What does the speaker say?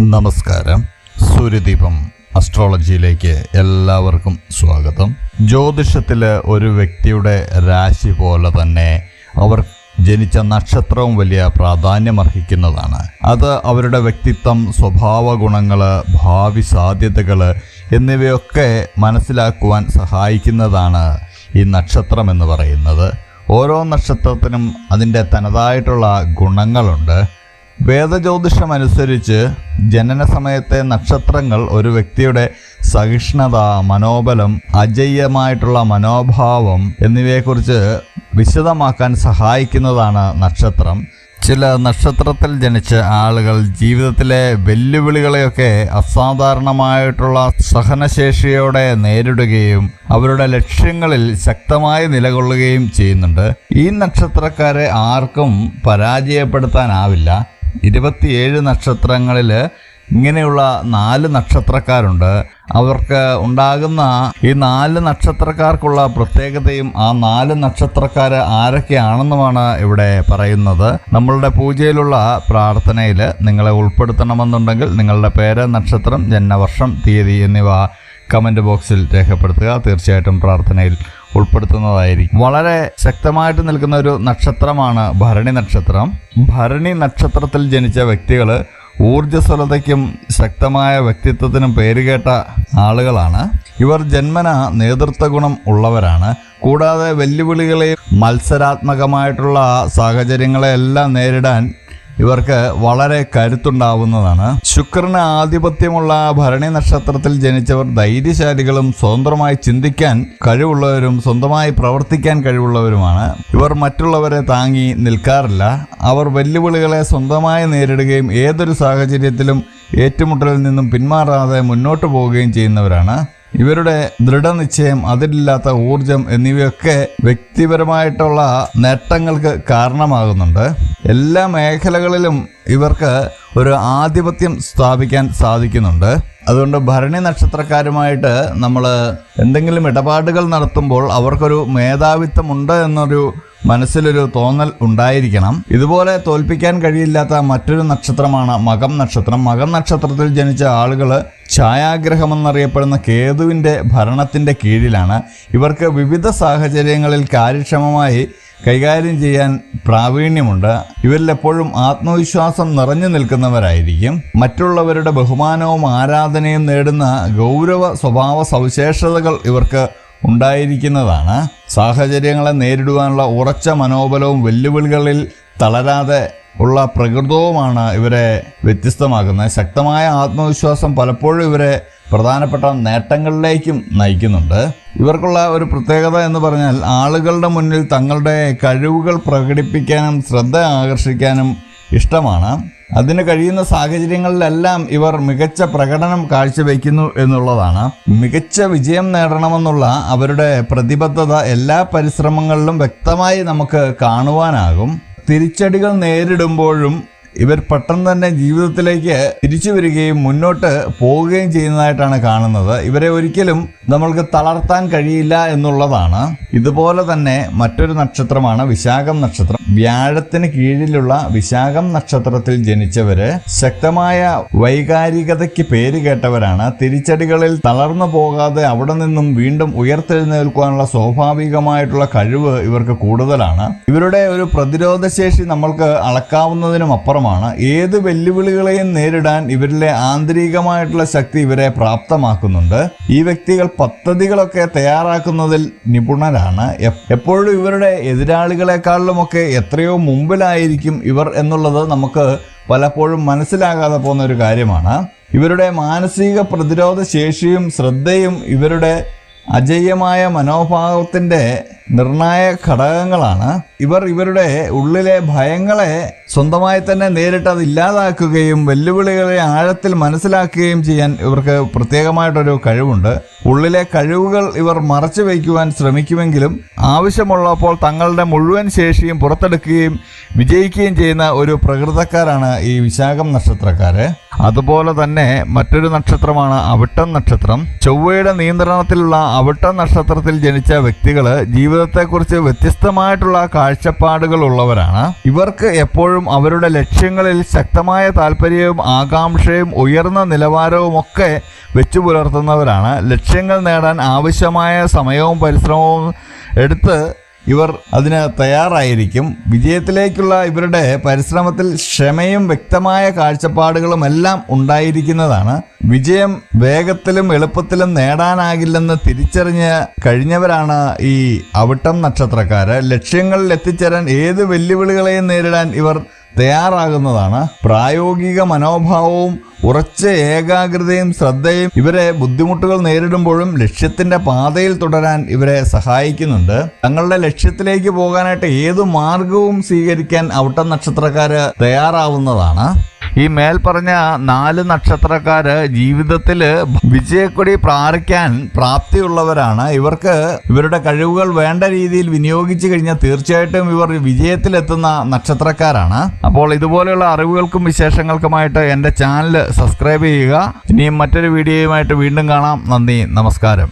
നമസ്കാരം. സൂര്യദീപം അസ്ട്രോളജിയിലേക്ക് എല്ലാവർക്കും സ്വാഗതം. ജ്യോതിഷത്തിൽ ഒരു വ്യക്തിയുടെ രാശി പോലെ തന്നെ അവർ ജനിച്ച നക്ഷത്രവും വലിയ പ്രാധാന്യം അർഹിക്കുന്നതാണ് അത് അവരുടെ വ്യക്തിത്വം സ്വഭാവ ഗുണങ്ങൾ ഭാവി സാധ്യതകൾ എന്നിവയൊക്കെ മനസ്സിലാക്കുവാൻ സഹായിക്കുന്നതാണ് ഈ നക്ഷത്രം എന്ന് പറയുന്നത്. ഓരോ നക്ഷത്രത്തിനും അതിന്റെ തനതായിട്ടുള്ള ഗുണങ്ങളുണ്ട്. വേദജ്യോതിഷം അനുസരിച്ച് ജനന സമയത്തെ നക്ഷത്രങ്ങൾ ഒരു വ്യക്തിയുടെ സഹിഷ്ണുത മനോബലം അജയ്യമായിട്ടുള്ള മനോഭാവം എന്നിവയെക്കുറിച്ച് വിശദമാക്കാൻ സഹായിക്കുന്നതാണ് നക്ഷത്രം. ചില നക്ഷത്രത്തിൽ ജനിച്ച ആളുകൾ ജീവിതത്തിലെ വെല്ലുവിളികളെയൊക്കെ അസാധാരണമായിട്ടുള്ള സഹനശേഷിയോടെ നേരിടുകയും അവരുടെ ലക്ഷ്യങ്ങളിൽ ശക്തമായി നിലകൊള്ളുകയും ചെയ്യുന്നുണ്ട്. ഈ നക്ഷത്രക്കാരെ ആർക്കും പരാജയപ്പെടുത്താനാവില്ല. ഇരുപത്തിയേഴ് നക്ഷത്രങ്ങളിൽ ഇങ്ങനെയുള്ള നാല് നക്ഷത്രക്കാരുണ്ട്. അവർക്ക് ഉണ്ടാകുന്ന ഈ നാല് നക്ഷത്രക്കാർക്കുള്ള പ്രത്യേകതയും ആ നാല് നക്ഷത്രക്കാർ ആരൊക്കെയാണെന്നുമാണ് ഇവിടെ പറയുന്നത്. നമ്മളുടെ പൂജയിലുള്ള പ്രാർത്ഥനയിൽ നിങ്ങളെ ഉൾപ്പെടുത്തണമെന്നുണ്ടെങ്കിൽ നിങ്ങളുടെ പേര് നക്ഷത്രം ജന്മവർഷം തീയതി എന്നിവ കമന്റ് ബോക്സിൽ രേഖപ്പെടുത്തുക. തീർച്ചയായിട്ടും പ്രാർത്ഥനയിൽ ഉൾപ്പെടുത്തുന്നതായിരിക്കും. വളരെ ശക്തമായിട്ട് നിൽക്കുന്ന ഒരു നക്ഷത്രമാണ് ഭരണി നക്ഷത്രം. ഭരണി നക്ഷത്രത്തിൽ ജനിച്ച വ്യക്തികൾ ഊർജസ്വലതയ്ക്കും ശക്തമായ വ്യക്തിത്വത്തിനും പേരുകേട്ട ആളുകളാണ്. ഇവർ ജന്മന നേതൃത്വ ഗുണം ഉള്ളവരാണ്. കൂടാതെ വെല്ലുവിളികളെയും മത്സരാത്മകമായിട്ടുള്ള സാഹചര്യങ്ങളെയെല്ലാം നേരിടാൻ ഇവർക്ക് വളരെ കരുത്തുണ്ടാവുന്നതാണ്. ശുക്രന് ആധിപത്യമുള്ള ഭരണി നക്ഷത്രത്തിൽ ജനിച്ചവർ ധൈര്യശാലികളും സ്വതന്ത്രമായി ചിന്തിക്കാൻ കഴിവുള്ളവരും സ്വന്തമായി പ്രവർത്തിക്കാൻ കഴിവുള്ളവരുമാണ്. ഇവർ മറ്റുള്ളവരെ താങ്ങി നിൽക്കാറില്ല. അവർ വെല്ലുവിളികളെ സ്വന്തമായി നേരിടുകയും ഏതൊരു സാഹചര്യത്തിലും ഏറ്റുമുട്ടലിൽ നിന്നും പിന്മാറാതെ മുന്നോട്ട് പോവുകയും ചെയ്യുന്നവരാണ്. ഇവരുടെ ദൃഢനിശ്ചയം അതിരില്ലാത്ത ഊർജം എന്നിവയൊക്കെ വ്യക്തിപരമായിട്ടുള്ള നേട്ടങ്ങൾക്ക് കാരണമാകുന്നുണ്ട്. എല്ലാ മേഖലകളിലും ഇവർക്ക് ഒരു ആധിപത്യം സ്ഥാപിക്കാൻ സാധിക്കുന്നുണ്ട്. അതുകൊണ്ട് ഭരണി നക്ഷത്രക്കാരുമായിട്ട് നമ്മൾ എന്തെങ്കിലും ഇടപാടുകൾ നടത്തുമ്പോൾ അവർക്കൊരു മേധാവിത്വമുണ്ട് എന്നൊരു മനസ്സിലൊരു തോന്നൽ ഉണ്ടായിരിക്കണം. ഇതുപോലെ തോൽപ്പിക്കാൻ കഴിയില്ലാത്ത മറ്റൊരു നക്ഷത്രമാണ് മകം നക്ഷത്രം. മകം നക്ഷത്രത്തിൽ ജനിച്ച ആളുകൾ ഛായാഗ്രഹമെന്നറിയപ്പെടുന്ന കേതുവിന്റെ ഭരണത്തിന്റെ കീഴിലാണ്. ഇവർക്ക് വിവിധ സാഹചര്യങ്ങളിൽ കാര്യക്ഷമമായി കൈകാര്യം ചെയ്യാൻ പ്രാവീണ്യമുണ്ട്. ഇവരിൽ എപ്പോഴും ആത്മവിശ്വാസം നിറഞ്ഞു നിൽക്കുന്നവരായിരിക്കും. മറ്റുള്ളവരുടെ ബഹുമാനവും ആരാധനയും നേടുന്ന ഗൗരവ സ്വഭാവ സവിശേഷതകൾ ഇവർക്ക് ഉണ്ടായിരിക്കുന്നതാണ്. സാഹചര്യങ്ങളെ നേരിടുവാനുള്ള ഉറച്ച മനോബലവും വെല്ലുവിളികളിൽ തളരാതെ ഉള്ള പ്രകൃതവുമാണ് ഇവരെ വ്യത്യസ്തമാക്കുന്നത്. ശക്തമായ ആത്മവിശ്വാസം പലപ്പോഴും ഇവരെ പ്രധാനപ്പെട്ട നേട്ടങ്ങളിലേക്കും നയിക്കുന്നുണ്ട്. ഇവർക്കുള്ള ഒരു പ്രത്യേകത എന്ന് പറഞ്ഞാൽ ആളുകളുടെ മുന്നിൽ തങ്ങളുടെ കഴിവുകൾ പ്രകടിപ്പിക്കാനും ശ്രദ്ധ ആകർഷിക്കാനും ഇഷ്ടമാണ്. അതിന് കഴിയുന്ന സാഹചര്യങ്ങളിലെല്ലാം ഇവർ മികച്ച പ്രകടനം കാഴ്ചവെക്കുന്നു എന്നുള്ളതാണ്. മികച്ച വിജയം നേടണമെന്നുള്ള അവരുടെ പ്രതിബദ്ധത എല്ലാ പരിശ്രമങ്ങളിലും വ്യക്തമായി നമുക്ക് കാണുവാനാകും. തിരിച്ചടികൾ നേരിടുമ്പോഴും ഇവർ പെട്ടെന്ന് തന്നെ ജീവിതത്തിലേക്ക് തിരിച്ചു വരികയും മുന്നോട്ട് പോവുകയും ചെയ്യുന്നതായിട്ടാണ് കാണുന്നത്. ഇവരെ ഒരിക്കലും നമ്മൾക്ക് തളർത്താൻ കഴിയില്ല എന്നുള്ളതാണ്. ഇതുപോലെ തന്നെ മറ്റൊരു നക്ഷത്രമാണ് വിശാഖം നക്ഷത്രം. വ്യാഴത്തിന് കീഴിലുള്ള വിശാഖം നക്ഷത്രത്തിൽ ജനിച്ചവര് ശക്തമായ വൈകാരികതയ്ക്ക് പേര് കേട്ടവരാണ്. തിരിച്ചടികളിൽ തളർന്നു പോകാതെ അവിടെ നിന്നും വീണ്ടും ഉയർത്തെഴുന്നേൽക്കുവാനുള്ള സ്വാഭാവികമായിട്ടുള്ള കഴിവ് ഇവർക്ക് കൂടുതലാണ്. ഇവരുടെ ഒരു പ്രതിരോധശേഷി നമ്മൾക്ക് അളക്കാവുന്നതിനും അപ്പുറമാണ് ഏത് വെല്ലുവിളികളെയും നേരിടാൻ ഇവരിലെ ആന്തരികമായിട്ടുള്ള ശക്തി ഇവരെ പ്രാപ്തമാക്കുന്നുണ്ട്. ഈ വ്യക്തികൾ പദ്ധതികളൊക്കെ തയ്യാറാക്കുന്നതിൽ നിപുണരാണ്. എപ്പോഴും ഇവരുടെ എതിരാളികളെക്കാളിലുമൊക്കെ എത്രയോ മുമ്പിലായിരിക്കും ഇവർ എന്നുള്ളത് നമുക്ക് പലപ്പോഴും മനസ്സിലാകാതെ പോകുന്ന ഒരു കാര്യമാണ്. ഇവരുടെ മാനസിക പ്രതിരോധ ശേഷിയും ശ്രദ്ധയും ഇവരുടെ അജയ്യമായ മനോഭാവത്തിന്റെ നിർണായക ഘടകങ്ങളാണ്. ഇവർ ഇവരുടെ ഉള്ളിലെ ഭയങ്ങളെ സ്വന്തമായി തന്നെ നേരിട്ട് അത് ഇല്ലാതാക്കുകയും വെല്ലുവിളികളെ ആഴത്തിൽ മനസ്സിലാക്കുകയും ചെയ്യാൻ ഇവർക്ക് പ്രത്യേകമായിട്ടൊരു കഴിവുണ്ട്. ഉള്ളിലെ കഴിവുകൾ ഇവർ മറച്ചു വയ്ക്കുവാൻ ശ്രമിക്കുമെങ്കിലും ആവശ്യമുള്ളപ്പോൾ തങ്ങളുടെ മുഴുവൻ ശേഷിയും പുറത്തെടുക്കുകയും വിജയിക്കുകയും ചെയ്യുന്ന ഒരു പ്രകൃതക്കാരാണ് ഈ വിശാഖം നക്ഷത്രക്കാര്. അതുപോലെ തന്നെ മറ്റൊരു നക്ഷത്രമാണ് അവിട്ടം നക്ഷത്രം. ചൊവ്വയുടെ നിയന്ത്രണത്തിലുള്ള അവിട്ട നക്ഷത്രത്തിൽ ജനിച്ച വ്യക്തികൾ ജീവിതത്തെക്കുറിച്ച് വ്യത്യസ്തമായിട്ടുള്ള കാഴ്ചപ്പാടുകൾ ഉള്ളവരാണ്. ഇവർക്ക് എപ്പോഴും അവരുടെ ലക്ഷ്യങ്ങളിൽ ശക്തമായ താല്പര്യവും ആകാംക്ഷയും ഉയർന്ന നിലവാരവും ഒക്കെ വെച്ചു പുലർത്തുന്നവരാണ്. ലക്ഷ്യങ്ങൾ നേടാൻ ആവശ്യമായ സമയവും പരിശ്രമവും എടുത്ത് ഇവർ അതിന് തയ്യാറായിരിക്കും. വിജയത്തിലേക്കുള്ള ഇവരുടെ പരിശ്രമത്തിൽ ക്ഷമയും വ്യക്തമായ കാഴ്ചപ്പാടുകളും എല്ലാം ഉണ്ടായിരിക്കുന്നതാണ്. വിജയം വേഗത്തിലും എളുപ്പത്തിലും നേടാനാകില്ലെന്ന് തിരിച്ചറിഞ്ഞ് കഴിഞ്ഞവരാണ് ഈ അവിട്ടം നക്ഷത്രക്കാര്. ലക്ഷ്യങ്ങളിൽ എത്തിച്ചേരാൻ ഏത് വെല്ലുവിളികളെയും നേരിടാൻ ഇവർ തയ്യാറാകുന്നതാണ്. പ്രായോഗിക മനോഭാവവും ഉറച്ച ഏകാഗ്രതയും ശ്രദ്ധയും ഇവരെ ബുദ്ധിമുട്ടുകൾ നേരിടുമ്പോഴും ലക്ഷ്യത്തിന്റെ പാതയിൽ തുടരാൻ ഇവരെ സഹായിക്കുന്നുണ്ട്. തങ്ങളുടെ ലക്ഷ്യത്തിലേക്ക് പോകാനായിട്ട് ഏതു മാർഗവും സ്വീകരിക്കാൻ ഔട്ടം നക്ഷത്രക്കാര് തയ്യാറാവുന്നതാണ്. ഈ മേൽപ്പറഞ്ഞ നാല് നക്ഷത്രക്കാര് ജീവിതത്തിൽ വിജയക്കൊടി പ്രാറിക്കാൻ പ്രാപ്തിയുള്ളവരാണ്. ഇവർക്ക് ഇവരുടെ കഴിവുകൾ വേണ്ട രീതിയിൽ വിനിയോഗിച്ചു കഴിഞ്ഞാൽ തീർച്ചയായിട്ടും ഇവർ വിജയത്തിലെത്തുന്ന നക്ഷത്രക്കാരാണ്. അപ്പോൾ ഇതുപോലെയുള്ള അറിവുകൾക്കും വിശേഷങ്ങൾക്കുമായിട്ട് എന്റെ ചാനൽ സബ്സ്ക്രൈബ് ചെയ്യുക. ഇനിയും മറ്റൊരു വീഡിയോയുമായിട്ട് വീണ്ടും കാണാം. നന്ദി നമസ്കാരം.